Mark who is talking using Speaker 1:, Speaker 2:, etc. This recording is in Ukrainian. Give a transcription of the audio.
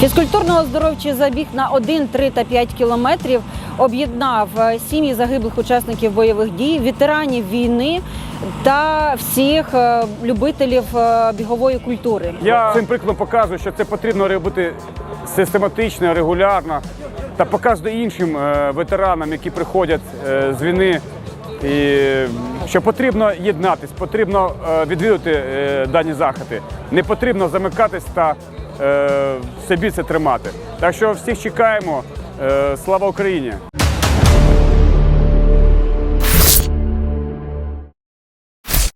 Speaker 1: Фізкультурно-оздоровчий забіг на 1, 3 та 5 кілометрів об'єднав е, сім'ї загиблих учасників бойових дій, ветеранів війни та всіх е, любителів е, бігової культури.
Speaker 2: Я цим прикладом показую, що це потрібно робити систематично, регулярно та показую іншим ветеранам, які приходять з війни. І що потрібно єднатись, потрібно відвідувати е, дані заходи. Не потрібно замикатись та е, собі це тримати. Так що всіх чекаємо. Е, Слава Україні!